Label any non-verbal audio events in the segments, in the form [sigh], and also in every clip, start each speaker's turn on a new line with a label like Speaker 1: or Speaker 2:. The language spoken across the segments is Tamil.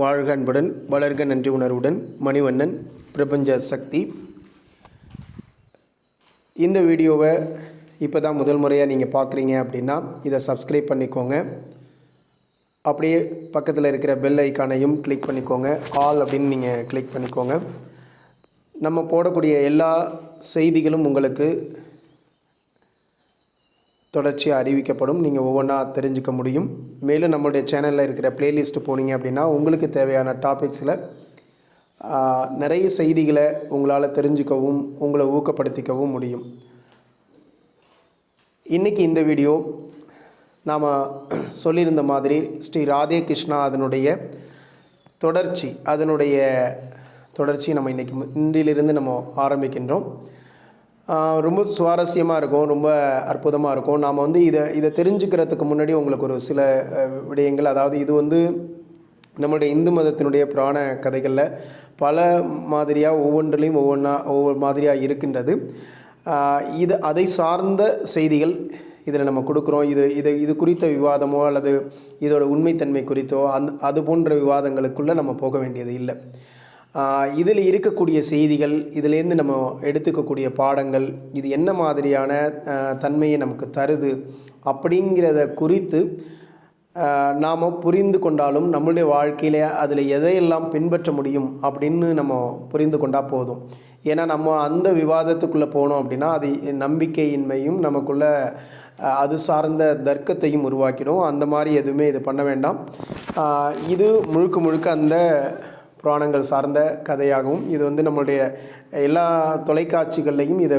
Speaker 1: வாழ்க அன்புடன் வளர்க நன்றி உணர்வுடன் மணிவண்ணன் பிரபஞ்ச சக்தி. இந்த வீடியோவை இப்போ தான் முதல் முறையாக நீங்கள் பார்க்குறீங்க அப்படின்னா இதை சப்ஸ்கிரைப் பண்ணிக்கோங்க. அப்படியே பக்கத்தில் இருக்கிற பெல் ஐக்கானையும் கிளிக் பண்ணிக்கோங்க. ஆல் அப்படின்னு நீங்கள் கிளிக் பண்ணிக்கோங்க. நம்ம போடக்கூடிய எல்லா செய்திகளும் உங்களுக்கு தொடர்ச்சியாக அறிவிக்கப்படும். நீங்கள் ஒவ்வொன்றா தெரிஞ்சுக்க முடியும். மேலும் நம்மளுடைய சேனலில் இருக்கிற பிளேலிஸ்ட்டு போனீங்க அப்படின்னா உங்களுக்கு தேவையான டாபிக்ஸில் நிறைய செய்திகளை உங்களால் தெரிஞ்சுக்கவும் உங்களை ஊக்கப்படுத்திக்கவும் முடியும். இன்றைக்கி இந்த வீடியோ நாம் சொல்லியிருந்த மாதிரி ஸ்ரீ ராதே கிருஷ்ணா அதனுடைய தொடர்ச்சி அதனுடைய தொடர்ச்சி நம்ம இன்றைக்கி இன்றிலிருந்து நம்ம ஆரம்பிக்கின்றோம். ரொம்ப சுவாரஸ்யமாக இருக்கும் ரொம்ப அற்புதமாக இருக்கும். நாம் வந்து இதை இதை தெரிஞ்சுக்கிறதுக்கு முன்னாடி உங்களுக்கு ஒரு சில விடயங்கள் அதாவது இது வந்து நம்மளுடைய இந்து மதத்தினுடைய புராண கதைகளில் பல மாதிரியாக ஒவ்வொன்றிலையும் ஒவ்வொன்றா ஒவ்வொரு மாதிரியாக இருக்கின்றது. இது அதை சார்ந்த செய்திகள் இதில் நம்ம கொடுக்குறோம். இது இது இது குறித்த விவாதமோ அல்லது இதோட உண்மைத்தன்மை குறித்தோ அந் அது போன்ற விவாதங்களுக்குள்ளே நம்ம போக வேண்டியது இல்லை. இதில் இருக்கக்கூடிய செய்திகள் இதிலேருந்து நம்ம எடுத்துக்கக்கூடிய பாடங்கள் இது என்ன மாதிரியான தன்மையை நமக்கு தருது அப்படிங்கிறத குறித்து நாம் புரிந்து கொண்டாலும் நம்மளுடைய வாழ்க்கையில் அதில் எதையெல்லாம் பின்பற்ற முடியும் அப்படின்னு நம்ம புரிந்து கொண்டால் போதும். ஏன்னா நம்ம அந்த விவாதத்துக்குள்ளே போனோம் அப்படின்னா அது நம்பிக்கையின்மையும் நமக்குள்ள அது சார்ந்த தர்க்கத்தையும் உருவாக்கிடும். அந்த மாதிரி எதுவுமே இது பண்ண வேண்டாம். இது முழுக்க முழுக்க அந்த புராணங்கள் சார்ந்த கதையாகவும் இது வந்து நம்மளுடைய எல்லா தொலைக்காட்சிகள்லையும் இதை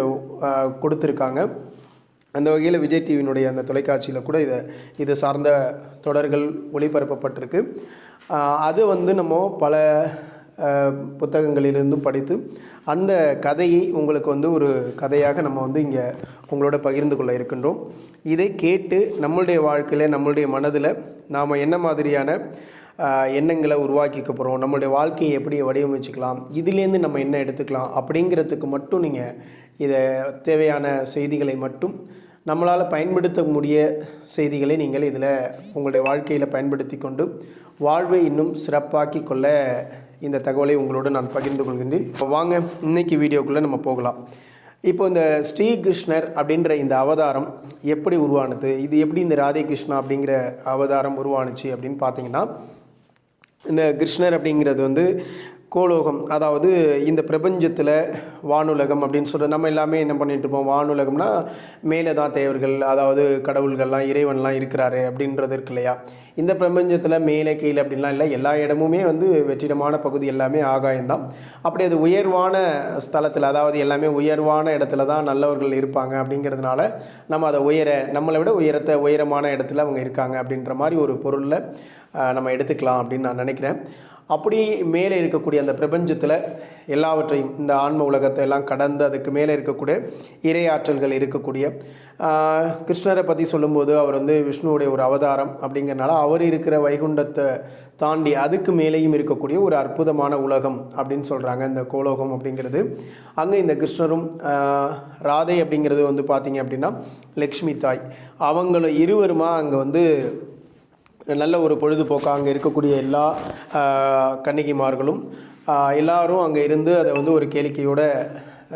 Speaker 1: கொடுத்துருக்காங்க. அந்த வகையில் விஜய் டிவியினுடைய அந்த தொலைக்காட்சியில் கூட இதை இது சார்ந்த தொடர்கள் ஒளிபரப்பப்பட்டிருக்கு. அது வந்து நம்ம பல புத்தகங்களிலிருந்தும் படித்து அந்த கதையை உங்களுக்கு வந்து ஒரு கதையாக நம்ம வந்து இங்கே உங்களோட பகிர்ந்து கொள்ள இருக்கின்றோம். இதை கேட்டு நம்மளுடைய வாழ்க்கையில் நம்மளுடைய மனதில் நாம் என்ன மாதிரியான எண்ணங்களை உருவாக்கிக்க போகிறோம் நம்மளுடைய வாழ்க்கையை எப்படி வடிவமைச்சுக்கலாம்? இதுலேருந்து நம்ம என்ன எடுத்துக்கலாம்? அப்படிங்கிறதுக்கு மட்டும் நீங்கள் இதை தேவையான செய்திகளை மட்டும் நம்மளால் பயன்படுத்த முடிய செய்திகளை நீங்கள் இதில் உங்களுடைய வாழ்க்கையில் பயன்படுத்தி கொண்டு வாழ்வை இன்னும் சிறப்பாக்கி கொள்ள இந்த தகவலை உங்களோடு நான் பகிர்ந்து கொள்கின்றேன். இப்போ வாங்க இன்னைக்கு வீடியோக்குள்ளே நம்ம போகலாம். இப்போ இந்த ஸ்ரீகிருஷ்ணர் அப்படின்ற இந்த அவதாரம் எப்படி உருவானது? இது எப்படி இந்த ராதே கிருஷ்ணா அப்படிங்கிற அவதாரம் உருவானுச்சு அப்படின்னு பார்த்தீங்கன்னா இந்த கிருஷ்ணர் அப்படிங்கிறது வந்து கோலோகம் அதாவது இந்த பிரபஞ்சத்தில் வானுலகம் அப்படின்னு சொல்கிற நம்ம எல்லாமே என்ன பண்ணிகிட்டு இருப்போம்? வானுலகம்னா மேலே தான் தேவர்கள் அதாவது கடவுள்கள்லாம் இறைவன்லாம் இருக்கிறாரு அப்படின்றது இருக்கு இல்லையா? இந்த பிரபஞ்சத்தில் மேலே கீழே அப்படின்லாம் இல்லை. எல்லா இடமுமே வந்து வெற்றிடமான பகுதி எல்லாமே ஆகாயம்தான். அப்படி அது உயர்வான ஸ்தலத்தில் அதாவது எல்லாமே உயர்வான இடத்துல தான் நல்லவர்கள் இருப்பாங்க அப்படிங்கிறதுனால நம்ம அதை உயர நம்மளை விட உயரத்தை உயரமான இடத்துல அவங்க இருக்காங்க அப்படின்ற மாதிரி ஒரு பொருளில் நம்ம எடுத்துக்கலாம் அப்படின்னு நான் நினைக்கிறேன். அப்படி மேலே இருக்கக்கூடிய அந்த பிரபஞ்சத்தில் எல்லாவற்றையும் இந்த ஆன்ம உலகத்தை எல்லாம் கடந்து அதுக்கு மேலே இருக்கக்கூடிய இறையாற்றல்கள் இருக்கக்கூடிய கிருஷ்ணரை பற்றி சொல்லும்போது அவர் வந்து விஷ்ணுவுடைய ஒரு அவதாரம் அப்படிங்கிறனால அவர் இருக்கிற வைகுண்டத்தை தாண்டி அதுக்கு மேலேயும் இருக்கக்கூடிய ஒரு அற்புதமான உலகம் அப்படின்னு சொல்கிறாங்க இந்த கோலோகம் அப்படிங்கிறது. அங்கே இந்த கிருஷ்ணரும் ராதை அப்படிங்கிறது வந்து பார்த்திங்க அப்படின்னா லக்ஷ்மி தாய். அவங்கள இருவருமா அங்கே வந்து நல்ல ஒரு பொழுதுபோக்காக அங்கே இருக்கக்கூடிய எல்லா கன்னிகைமார்களும் எல்லாரும் அங்கே இருந்து அதை வந்து ஒரு கேளிக்கையோட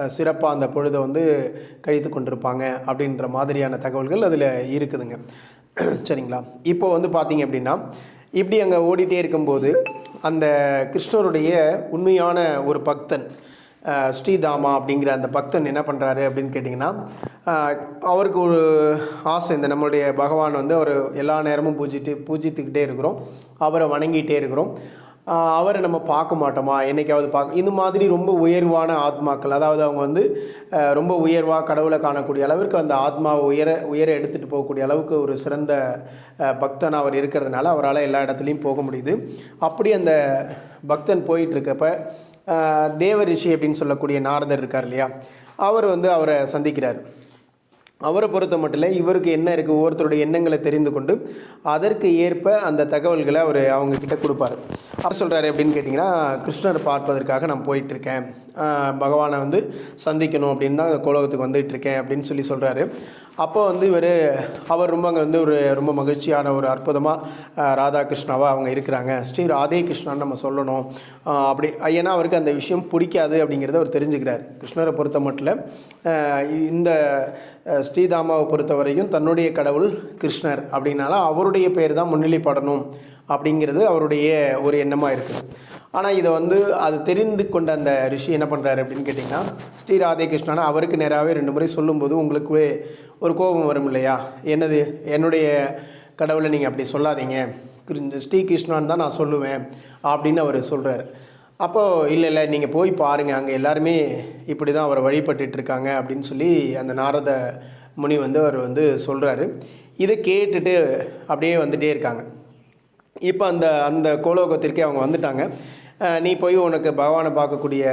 Speaker 1: சிறப்பாக அந்த பொழுதை வந்து கழித்து கொண்டிருப்பாங்க அப்படின்ற மாதிரியான தகவல்கள் அதில் இருக்குதுங்க. சரிங்களா? இப்போ வந்து பார்த்தீங்க அப்படின்னா இப்படி அங்கே ஓடிட்டே இருக்கும்போது அந்த கிருஷ்ணருடைய உண்மையான ஒரு பக்தன் ஸ்ரீதாமா அப்படிங்கிற அந்த பக்தன் என்ன பண்ணுறாரு அப்படின்னு கேட்டிங்கன்னா அவருக்கு ஒரு ஆசை. இந்த நம்மளுடைய பகவான் வந்து அவர் எல்லா நேரமும் பூஜிட்டு பூஜித்துக்கிட்டே இருக்கிறோம். அவரை வணங்கிட்டே இருக்கிறோம். அவரை நம்ம பார்க்க மாட்டோமா? என்னைக்காவது பார்க்க இந்த மாதிரி ரொம்ப உயர்வான ஆத்மாக்கள் அதாவது அவங்க வந்து ரொம்ப உயர்வாக கடவுளை காணக்கூடிய அளவிற்கு அந்த ஆத்மாவை உயர உயர எடுத்துகிட்டு போகக்கூடிய அளவுக்கு ஒரு சிறந்த பக்தன் அவர் இருக்கிறதுனால அவரால் எல்லா இடத்துலையும் போக முடியுது. அப்படி அந்த பக்தன் போயிட்டுருக்கப்ப தேவ ரிஷி அப்படின்னு சொல்லக்கூடிய நாரதர் இருக்கார் இல்லையா? அவர் வந்து அவரை சந்திக்கிறார். அவரை பொறுத்த மட்டும் இல்லை இவருக்கு என்ன இருக்குது ஒவ்வொருத்தருடைய எண்ணங்களை தெரிந்து கொண்டு அதற்கு ஏற்ப அந்த தகவல்களை அவர் அவங்க கொடுப்பார் கொடுப்பாரு. அவர் சொல்கிறாரு அப்படின்னு கேட்டிங்கன்னா கிருஷ்ணரை பார்ப்பதற்காக நான் போயிட்டுருக்கேன். பகவானை வந்து சந்திக்கணும் அப்படின்னு தான் கோலோகத்துக்கு வந்துட்டு இருக்கேன் அப்படின்னு சொல்லி சொல்கிறாரு அப்போ வந்து இவர் அவர் ரொம்ப அங்கே வந்து ஒரு ரொம்ப மகிழ்ச்சியான ஒரு அற்புதமாக ராதா கிருஷ்ணாவாக அவங்க இருக்கிறாங்க. ஸ்ரீ ராதே கிருஷ்ணான்னு நம்ம சொல்லணும். அப்படி ஏன்னா அவருக்கு அந்த விஷயம் பிடிக்காது அப்படிங்கிறத அவர் தெரிஞ்சுக்கிறார். கிருஷ்ணரை பொறுத்த மட்டும் இந்த ஸ்ரீதாமாவை பொறுத்தவரையும் தன்னுடைய கடவுள் கிருஷ்ணர் அப்படின்னால அவருடைய பேர் தான் முன்னிலைப்படணும். அப்படிங்கிறது அவருடைய ஒரு எண்ணமாக இருக்குது. ஆனால் இதை வந்து அது தெரிந்து கொண்ட அந்த ரிஷி என்ன பண்ணுறாரு அப்படின்னு கேட்டிங்கன்னா ஸ்ரீ ராதேகிருஷ்ணனா அவருக்கு நேராகவே ரெண்டு முறை சொல்லும்போது உங்களுக்கு ஒரு கோபம் வரும் இல்லையா? என்னது? என்னுடைய கடவுளை நீங்கள் அப்படி சொல்லாதீங்க. கிரு- ஸ்ரீ கிருஷ்ணான்னு தான் நான் சொல்லுவேன் அப்படின்னு அவர் சொல்கிறார் அப்போது இல்லை இல்லை நீங்கள் போய் பாருங்கள் அங்கே எல்லாருமே இப்படி தான் அவரை வழிபட்டுட்ருக்காங்க அப்படின்னு சொல்லி அந்த நாரத முனி வந்து அவர் வந்து சொல்கிறாரு இதை கேட்டுட்டு அப்படியே வந்துகிட்டே இருக்காங்க. இப்போ அந்த அந்த கோலோகத்திற்கே அவங்க வந்துட்டாங்க. நீ போய் உனக்கு பகவானை பார்க்கக்கூடிய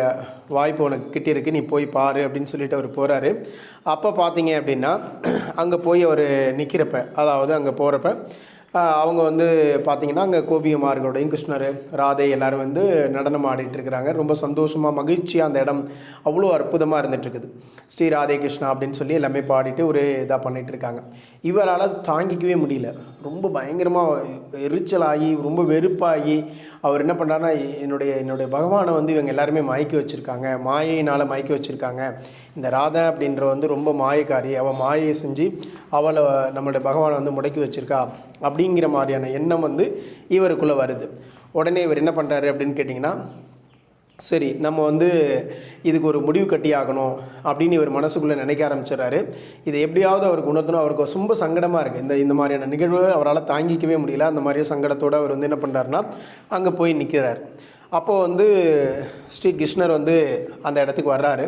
Speaker 1: வாய்ப்பு உனக்கு கிட்டிருக்கு நீ போய் பாரு அப்படின்னு சொல்லிட்டு அவர் போகிறாரு அப்போ பார்த்தீங்க அப்படின்னா அங்கே போய் அவர் நிற்கிறப்ப அதாவது அங்கே போகிறப்ப அவங்க வந்து பார்த்திங்கன்னா அங்கே கோபியமார்களோடையும் கிருஷ்ணர் ராதை எல்லோரும் வந்து நடனம் ஆடிட்டுருக்கிறாங்க ரொம்ப சந்தோஷமாக மகிழ்ச்சியாக அந்த இடம் அவ்வளோ அற்புதமாக இருந்துகிட்ருக்குது ஸ்ரீ ராதே கிருஷ்ணா அப்படின்னு சொல்லி எல்லாமே பாடிட்டு ஒரு இதாக பண்ணிகிட்ருக்காங்க இவரால் தாங்கிக்கவே முடியல. ரொம்ப பயங்கரமாக எரிச்சலாகி ரொம்ப வெறுப்பாகி அவர் என்ன பண்ணுறாருன்னா என்னுடைய என்னுடைய பகவானை வந்து இவங்க எல்லாருமே மயக்கி வச்சுருக்காங்க. மாயையினால் மயக்கி வச்சுருக்காங்க. இந்த ராதா அப்படின்ற வந்து ரொம்ப மாயக்காரி. அவள் மாயை செஞ்சு அவளை நம்மளுடைய பகவானை வந்து முடக்கி வச்சுருக்கா. அப்படிங்கிற மாதிரியான எண்ணம் வந்து இவருக்குள்ளே வருது. உடனே இவர் என்ன பண்ணுறாரு அப்படின்னு கேட்டிங்கன்னா சரி நம்ம வந்து இதுக்கு ஒரு முடிவு கட்டி ஆகணும் அப்படின்னு இவர் மனசுக்குள்ளே நினைக்க ஆரம்பிச்சிடறாரு. இதை எப்படியாவது அவருக்கு உணர்த்தணும். அவருக்கு ரொம்ப சங்கடமாக இருக்குது இந்த இந்த மாதிரியான நிகழ்வு அவரால் தாங்கிக்கவே முடியல. அந்த மாதிரியான சங்கடத்தோடு அவர் வந்து என்ன பண்ணுறாருன்னா அங்கே போய் நிற்கிறார் அப்போது வந்து ஸ்ரீ கிருஷ்ணர் வந்து அந்த இடத்துக்கு வர்றாரு.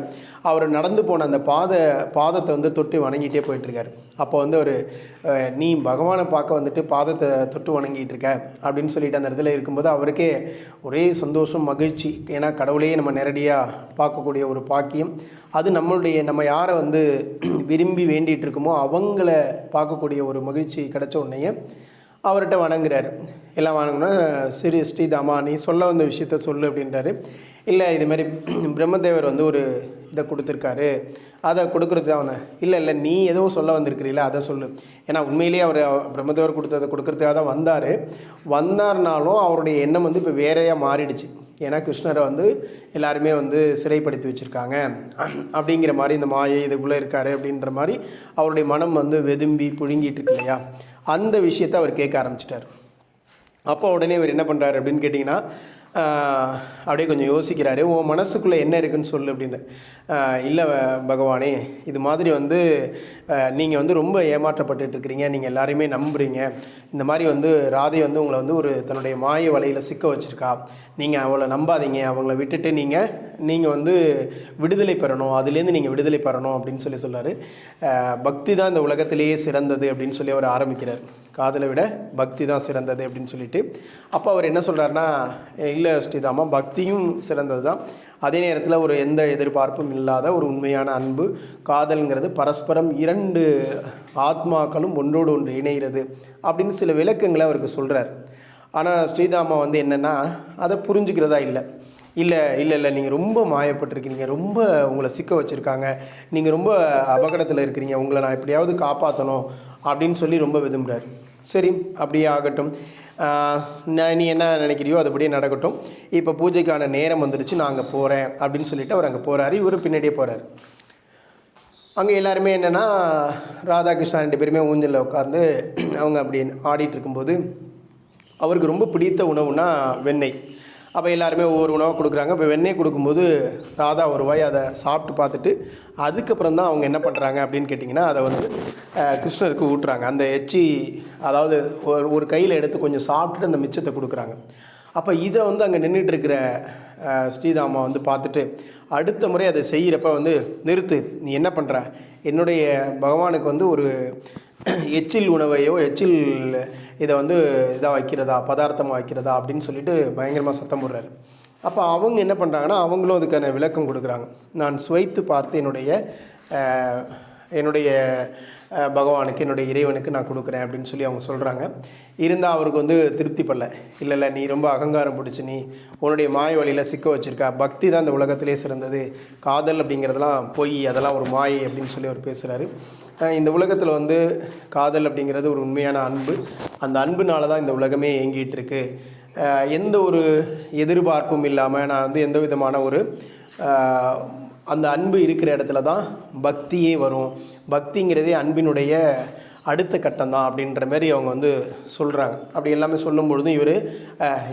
Speaker 1: அவர் நடந்து போன அந்த பாத பாதத்தை வந்து தொட்டு வணங்கிட்டே போயிட்டுருக்காரு. அப்போ வந்து அவர் நீ பகவானை பார்க்க வந்துட்டு பாதத்தை தொட்டு வணங்கிட்டு இருக்க அப்படின்னு சொல்லிட்டு அந்த இடத்துல இருக்கும்போது அவருக்கே ஒரே சந்தோஷம் மகிழ்ச்சி. ஏன்னா கடவுளையே நம்ம நேரடியாக பார்க்கக்கூடிய ஒரு பாக்கியம். அது நம்மளுடைய நம்ம யாரை வந்து விரும்பி வேண்டிகிட்டு இருக்கோமோ அவங்கள பார்க்கக்கூடிய ஒரு மகிழ்ச்சி கிடைச்ச உடனேயே அவர்கிட்ட வணங்குறாரு. எல்லாம் வணங்கினா சிறு ஸ்ரீதாமா நீ சொல்ல வந்த விஷயத்த சொல்லு அப்படின்றாரு. இல்லை இது மாதிரி பிரம்மதேவர் வந்து ஒரு இதை கொடுத்துருக்காரு. அதை கொடுக்குறது தான் வந்தேன் இல்லை இல்லை நீ எதுவும் சொல்ல வந்திருக்கிறீல்ல அதை சொல்லு. ஏன்னா உண்மையிலேயே அவர் பிரம்மதேவர் கொடுத்ததை கொடுக்குறதுக்காக தான் வந்தார். வந்தார்னாலும் அவருடைய எண்ணம் வந்து இப்போ வேறையாக மாறிடுச்சு. ஏன்னா கிருஷ்ணரை வந்து எல்லாருமே வந்து சிறைப்படுத்தி வச்சுருக்காங்க. அப்படிங்கிற மாதிரி இந்த மாயை இதுக்குள்ளே இருக்காரு அப்படின்ற மாதிரி அவருடைய மனம் வந்து வெதும்பி புழுங்கிட்டு இருக்கு இல்லையா? அந்த விஷயத்தை அவர் கேட்க ஆரம்பிச்சிட்டார். அப்போ உடனே இவர் என்ன பண்ணுறாரு அப்படின்னு கேட்டிங்கன்னா அப்படியே கொஞ்சம் யோசிக்கிறாரு. உன் மனசுக்குள்ளே என்ன இருக்குன்னு சொல்லு அப்படின்னு. இல்லை பகவானே இது மாதிரி வந்து நீங்கள் வந்து ரொம்ப ஏமாற்றப்பட்டு இருக்கிறீங்க. நீங்கள் எல்லாரையுமே நம்புறீங்க. இந்த மாதிரி வந்து ராதை வந்து உங்களை வந்து ஒரு தன்னுடைய மாய வலையில் சிக்க வச்சுருக்கா. நீங்கள் அவளை நம்பாதீங்க. அவங்கள விட்டுட்டு நீங்கள் நீங்கள் வந்து விடுதலை பெறணும். அதுலேருந்து நீங்கள் விடுதலை பெறணும் அப்படின்னு சொல்லி சொல்றாரு பக்தி தான் இந்த உலகத்திலேயே சிறந்தது அப்படின்னு சொல்லி அவர் ஆரம்பிக்கிறார். காதலை விட பக்தி தான் சிறந்தது அப்படின்னு சொல்லிட்டு. அப்போ அவர் என்ன சொல்கிறாருன்னா இல்லை ஸ்ரீதாமா பக்தியும் சிறந்தது தான் அதே நேரத்தில் ஒரு எந்த எதிர்பார்ப்பும் இல்லாத ஒரு உண்மையான அன்பு காதல்ங்கிறது பரஸ்பரம் இரண்டு ஆத்மாக்களும் ஒன்றோடு ஒன்று இணைகிறது அப்படின்னு சில விளக்கங்களை அவருக்கு சொல்கிறார் ஆனால் ஸ்ரீதாமா வந்து என்னென்னா அதை புரிஞ்சுக்கிறதா இல்லை. இல்லை இல்லை இல்லை நீங்கள் ரொம்ப மாயப்பட்டிருக்கிறீங்க ரொம்ப உங்களை சிக்க வச்சுருக்காங்க நீங்கள் ரொம்ப அபகடத்தில் இருக்கிறீங்க உங்களை நான் எப்படியாவது காப்பாற்றணும் அப்படின்னு சொல்லி ரொம்ப விரும்புகிறார் சரி அப்படியே ஆகட்டும். நீ என்ன நினைக்கிறியோ அதுபடியே நடக்கட்டும். இப்போ பூஜைக்கான நேரம் வந்துடுச்சு நான் அங்கே போகிறேன் அப்படின்னு சொல்லிட்டு அவர் அங்கே போகிறாரு இவர் பின்னாடியே போகிறாரு அங்கே எல்லாருமே என்னென்னா ராதாகிருஷ்ணா ரெண்டு பேருமே ஊஞ்சலில் உட்காந்து அவங்க அப்படி ஆடிட்டு இருக்கும்போது அவருக்கு ரொம்ப பிடித்த உணவுனா வெண்ணெய். அப்போ எல்லாருமே ஒவ்வொரு உணவாக கொடுக்குறாங்க. இப்போ வெண்ணெய் கொடுக்கும்போது ராதா ஒரு வாய் அதை சாப்பிட்டு பார்த்துட்டு அதுக்கப்புறம் தான் அவங்க என்ன பண்ணுறாங்க அப்படின்னு கேட்டிங்கன்னா அதை வந்து கிருஷ்ணருக்கு ஊட்டுறாங்க. அந்த எச்சி அதாவது ஒரு ஒரு கையில் எடுத்து கொஞ்சம் சாப்பிட்டுட்டு அந்த மிச்சத்தை கொடுக்குறாங்க. அப்போ இதை வந்து அங்கே நின்றுட்டு இருக்கிற ஸ்ரீதாமா வந்து பார்த்துட்டு அடுத்த முறை அதை செய்கிறப்ப வந்து நிறுத்து. நீ என்ன பண்ணுற என்னுடைய பகவானுக்கு வந்து ஒரு எச்சில் உணவையோ எச்சில் இதை வந்து இதாக வைக்கிறதா பதார்த்தமாக வைக்கிறதா அப்படின்னு சொல்லிட்டு பயங்கரமாக சத்தம் போடுறாரு. அப்போ அவங்க என்ன பண்ணுறாங்கன்னா அவங்களும் அதுக்கான விளக்கம் கொடுக்குறாங்க. நான் சுவைத்து பார்த்து என்னுடைய என்னுடைய பகவானுக்கு என்னுடைய இறைவனுக்கு நான் கொடுக்குறேன் அப்படின்னு சொல்லி அவங்க சொல்கிறாங்க இருந்தால் அவருக்கு வந்து திருப்தி பண்ணல இல்லை இல்லை நீ ரொம்ப அகங்காரம் பிடிச்சி நீ உன்னுடைய மாய வழியில் சிக்க வச்சுருக்கா. பக்தி தான் இந்த உலகத்திலே சிறந்தது. காதல் அப்படிங்கிறதெல்லாம் பொய் அதெல்லாம் ஒரு மாயை அப்படின்னு சொல்லி அவர் பேசுகிறாரு இந்த உலகத்தில் வந்து காதல் அப்படிங்கிறது ஒரு உண்மையான அன்பு. அந்த அன்புனால தான் இந்த உலகமே இயங்கிட்டு இருக்கு. எந்த ஒரு எதிர்பார்ப்பும் இல்லாமல் நான் வந்து எந்த விதமான ஒரு அந்த அன்பு இருக்கிற இடத்துல தான் பக்தியே வரும். பக்திங்கிறதே அன்பினுடைய அடுத்த கட்டம் தான் அப்படின்ற மாதிரி அவங்க வந்து சொல்கிறாங்க அப்படி எல்லாமே சொல்லும் பொழுதும் இவர்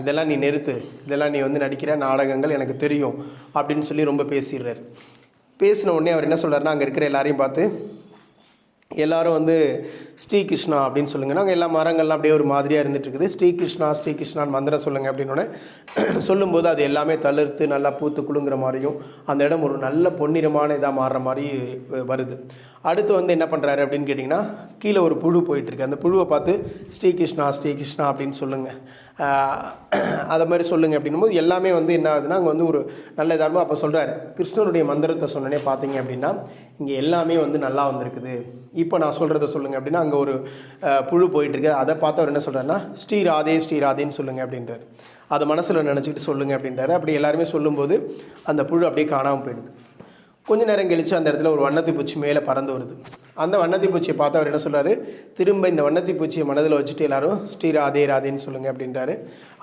Speaker 1: இதெல்லாம் நீ நிறுத்து. இதெல்லாம் நீ வந்து நடிக்கிற நாடகங்கள் எனக்கு தெரியும். அப்படின்னு சொல்லி ரொம்ப பேசிடுறாரு. பேசின உடனே அவர் என்ன சொல்கிறாருன்னா அங்கே இருக்கிற எல்லாரையும் பார்த்து எல்லாரும் வந்து ஸ்ரீகிருஷ்ணா அப்படின்னு சொல்லுங்கள் நாங்கள் எல்லா மரங்கள்லாம் அப்படியே ஒரு மாதிரியாக இருந்துட்டுருக்குது. ஸ்ரீகிருஷ்ணா ஸ்ரீகிருஷ்ணா மந்திரம் சொல்லுங்கள் அப்படின்னோடனே [clears throat] சொல்லும்போது அது எல்லாமே தளிர்த்து நல்லா பூத்து குழுங்குற மாதிரியும் அந்த இடம் ஒரு நல்ல பொன்னிறமான இதாக மாறுற மாதிரி வருது. அடுத்து வந்து என்ன பண்ணுறாரு அப்படின்னு கேட்டிங்கன்னா கீழே ஒரு புழு போயிட்டுருக்கு. அந்த புழுவை பார்த்து ஸ்ரீகிருஷ்ணா ஸ்ரீகிருஷ்ணா அப்படின்னு சொல்லுங்கள் [clears throat] அதை மாதிரி சொல்லுங்கள் அப்படின்னும் போது எல்லாமே வந்து என்ன ஆகுதுன்னா அங்கே வந்து ஒரு நல்ல இதாக அப்போ சொல்கிறாரு கிருஷ்ணனுடைய மந்திரத்தை சொன்னனே பார்த்தீங்க அப்படின்னா இங்கே எல்லாமே வந்து நல்லா வந்திருக்குது. இப்போ நான் சொல்கிறத சொல்லுங்கள் அப்படின்னா அங்கே ஒரு புழு போயிட்டுருக்கு. அதை பார்த்து அவர் என்ன சொல்கிறாருன்னா ஸ்ரீ ராதே ஸ்ரீ ராதேன்னு சொல்லுங்கள் அப்படின்றாரு. அதை மனசில் நினச்சிக்கிட்டு சொல்லுங்கள் அப்படின்றாரு. அப்படி எல்லாருமே சொல்லும்போது அந்த புழு அப்படியே காணாமல் போயிடுது. கொஞ்ச நேரம் கழித்து அந்த இடத்துல ஒரு வண்ணத்தி பூச்சி மேலே பறந்து வருது. அந்த வண்ணத்தி பூச்சியை பார்த்து அவர் என்ன சொல்கிறாரு திரும்ப இந்த வண்ணத்தி பூச்சியை மனதில் வச்சுட்டு எல்லாரும் ஸ்ரீ ராதே ராதேன்னு சொல்லுங்கள் அப்படின்றாரு.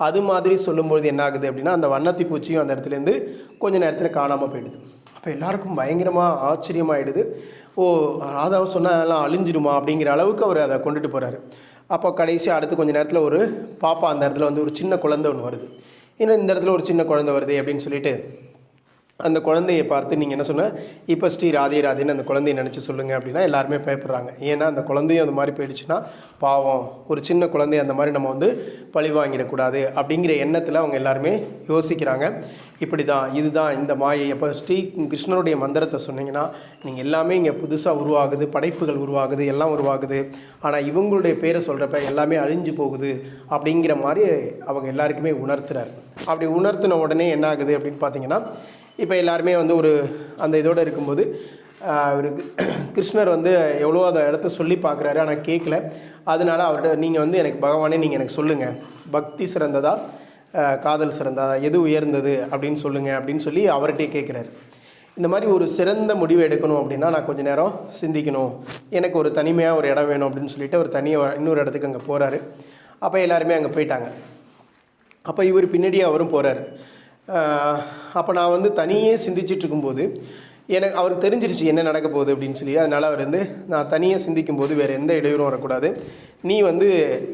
Speaker 1: அது மாதிரி சொல்லும்பொழுது என்ன ஆகுது அப்படின்னா அந்த வண்ணத்தி பூச்சியும் அந்த இடத்துலேருந்து கொஞ்ச நேரத்தில் காணாமல் போயிடுது. அப்போ எல்லாருக்கும் பயங்கரமாக ஆச்சரியமாயிடுது. ஓ ராதாவை சொன்னால் எல்லாம் அழிஞ்சிடுமா அப்படிங்கிற அளவுக்கு அவர் அதை கொண்டுட்டு போகிறாரு அப்போ கடைசி அடுத்து கொஞ்ச நேரத்தில் ஒரு பாப்பா அந்த இடத்துல வந்து ஒரு சின்ன குழந்தை ஒன்று வருது. ஏன்னா இந்த இடத்துல ஒரு சின்ன குழந்தை வருது அப்படின்னு சொல்லிட்டு அந்த குழந்தையை பார்த்து நீங்கள் என்ன சொன்ன? இப்போ ஸ்ரீ ராதே ராதேன்னு அந்த குழந்தைய நினச்சி சொல்லுங்கள் அப்படின்னா எல்லாருமே பயப்படுறாங்க. ஏன்னா அந்த குழந்தையும் அந்த மாதிரி போயிடுச்சுன்னா பாவம். ஒரு சின்ன குழந்தைய அந்த மாதிரி நம்ம வந்து பழி வாங்கிடக்கூடாது அப்படிங்கிற எண்ணத்தில் அவங்க எல்லாருமே யோசிக்கிறாங்க. இப்படி தான் இதுதான் இந்த மாயை. அப்போ ஸ்ரீ கிருஷ்ணனுடைய மந்திரத்தை சொன்னீங்கன்னா நீங்கள் எல்லாமே இங்கே புதுசாக உருவாகுது படைப்புகள் உருவாகுது எல்லாம் உருவாகுது. ஆனால் இவங்களுடைய பேரை சொல்கிறப்ப எல்லாமே அழிஞ்சு போகுது அப்படிங்கிற மாதிரி அவங்க எல்லாருக்குமே உணர்த்துறாரு. அப்படி உணர்த்தின உடனே என்ன ஆகுது அப்படின்னு பார்த்தீங்கன்னா இப்போ எல்லாருமே வந்து ஒரு அந்த இதோடு இருக்கும்போது ஆஹ், கிருஷ்ணர் வந்து எவ்வளோ அந்த இடத்த சொல்லி பார்க்குறாரு ஆனால் கேட்கல அதனால அவர்கிட்ட நீங்கள் வந்து எனக்கு பகவானே நீங்கள் எனக்கு சொல்லுங்கள் பக்தி சிறந்ததா? காதல் சிறந்ததா? எது உயர்ந்தது? அப்படின்னு சொல்லுங்கள் அப்படின்னு சொல்லி அவர்கிட்டே கேட்குறாரு இந்த மாதிரி ஒரு சிறந்த முடிவு எடுக்கணும் அப்படின்னா நான் கொஞ்ச நேரம் சிந்திக்கணும். எனக்கு ஒரு தனிமையாக ஒரு இடம் வேணும் அப்படின்னு சொல்லிட்டு ஒரு தனியாக இன்னொரு இடத்துக்கு அங்கே போகிறாரு அப்போ எல்லாருமே அங்கே போயிட்டாங்க. அப்போ இவர் பின்னாடியே அவரும் போகிறாரு அப்போ நான் வந்து தனியே சிந்திச்சிட்டு இருக்கும்போது எனக்கு அவருக்கு தெரிஞ்சிருச்சு என்ன நடக்க போகுது அப்படின்னு சொல்லி. அதனால் அவர் வந்து நான் தனியாக சிந்திக்கும் போது வேறு எந்த இடையூறும் வரக்கூடாது. நீ வந்து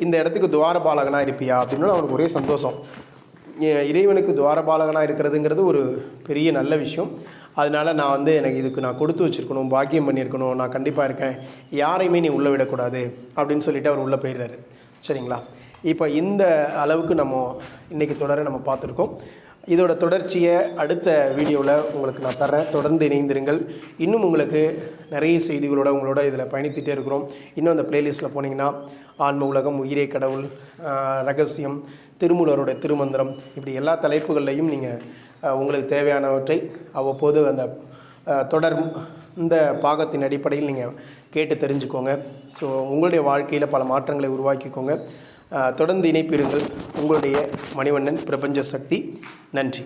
Speaker 1: இந்த இடத்துக்கு துவாரபாலகனாக இருப்பியா அப்படின்னு அவருக்கு ஒரே சந்தோஷம். இறைவனுக்கு துவாரபாலகனாக இருக்கிறதுங்கிறது ஒரு பெரிய நல்ல விஷயம். அதனால நான் வந்து எனக்கு இதுக்கு நான் கொடுத்து வச்சுருக்கணும் பாக்கியம் பண்ணியிருக்கணும் நான் கண்டிப்பாக இருக்கேன். யாரையுமே நீ உள்ளே விடக்கூடாது அப்படின்னு சொல்லிட்டு அவர் உள்ளே போயிடுறாரு. சரிங்களா? இப்போ இந்த அளவுக்கு நம்ம இன்றைக்கி தொடர நம்ம பார்த்துருக்கோம். இதோட தொடர்ச்சியை அடுத்த வீடியோவில் உங்களுக்கு நான் தரேன் தொடர்ந்து இணைந்திருங்கள். இன்னும் உங்களுக்கு நிறைய செய்திகளோட உங்களோட இதில் பயணித்துட்டே இருக்கிறோம். இன்னும் அந்த பிளேலிஸ்ட்டில் போனீங்கன்னா ஆன்ம உலகம் உயிரே கடவுள் ரகசியம் திருமூலரோட திருமந்திரம் இப்படி எல்லா தலைப்புகள்லையும் நீங்கள் உங்களுக்கு தேவையானவற்றை அவ்வப்போது அந்த தொடர் இந்த பாகத்தின் அடிப்படையில் நீங்கள் கேட்டு தெரிஞ்சுக்கோங்க. ஸோ உங்களுடைய வாழ்க்கையில் பல மாற்றங்களை உருவாக்கிக்கோங்க. தொடர்ந்து இணைப்பிருங்கள் உங்களுடைய மணிவண்ணன் பிரபஞ்ச சக்தி. நன்றி.